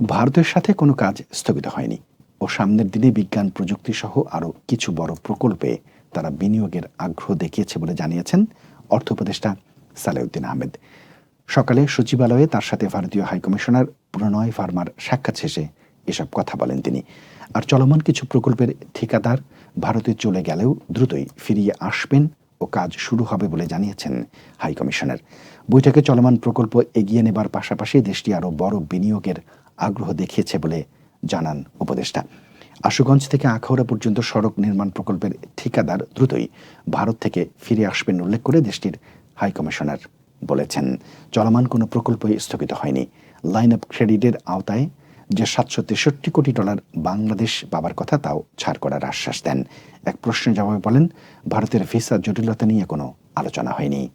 ভারতের সাথে কোনো কাজ স্থগিত হয়নি ও সামনের দিনে বিজ্ঞান প্রযুক্তি সহ আরও কিছু বড় প্রকল্পে তারা বিনিয়োগের আগ্রহ দেখিয়েছে বলে জানিয়েছেন অর্থ উপদেষ্টা সালেউদ্দিন আহমেদ। সকালে সচিবালয়ে তার সাথে ভারতীয় হাইকমিশনার প্রণয় ভার্মার সাক্ষাৎ শেষে এসব কথা বলেন তিনি। আর চলমান কিছু প্রকল্পের ঠিকাদার ভারতে চলে গেলেও দ্রুতই ফিরিয়ে আসবেন ও কাজ শুরু হবে বলে জানিয়েছেন হাইকমিশনার বৈঠকে চলমান প্রকল্প এগিয়ে নেবার পাশাপাশি দেশটি আরও বড় বিনিয়োগের আগ্রহ দেখিয়েছে বলে জানান উপদেষ্টা। আশুগঞ্জ থেকে আখাউড়া পর্যন্ত সড়ক নির্মাণ প্রকল্পের ঠিকাদার দ্রুতই ভারত থেকে ফিরে আসবেন উল্লেখ করে দেশটির হাইকমিশনার বলেছেন। চলমান কোনো প্রকল্পই স্থগিত হয়নি। লাইন আপ ক্রেডিটের আওতায় যে সাতশো তেষট্টি কোটি ডলার বাংলাদেশ পাবার কথা তাও ছাড় করার আশ্বাস দেন। এক প্রশ্নের জবাবে বলেন, ভারতের ভিসা জটিলতা নিয়ে কোনো আলোচনা হয়নি।